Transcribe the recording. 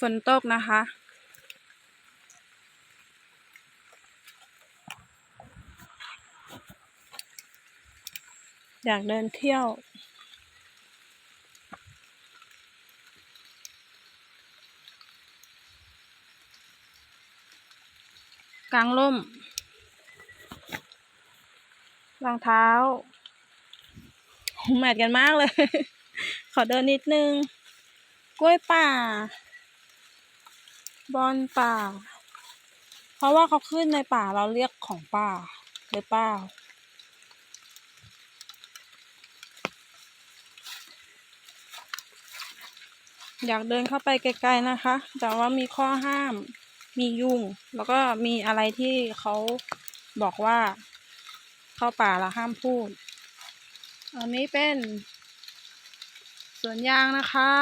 ฝนตกนะคะ อยากเดินเที่ยว กลางร่ม รองเท้าแมทกันมากเลย ขอเดินนิดนึง กล้วยป่า บอนป่า เพราะว่าเขาขึ้นในป่าเราเรียกของป่าหรือเปล่าอยากเดินเข้าไปไกลๆนะคะ แต่ว่ามีข้อห้าม มียุง แล้วก็มีอะไรที่เขาบอกว่า เข้าป่าล้วห้ามพูด อันนี้เป็นสวนยางนะคะ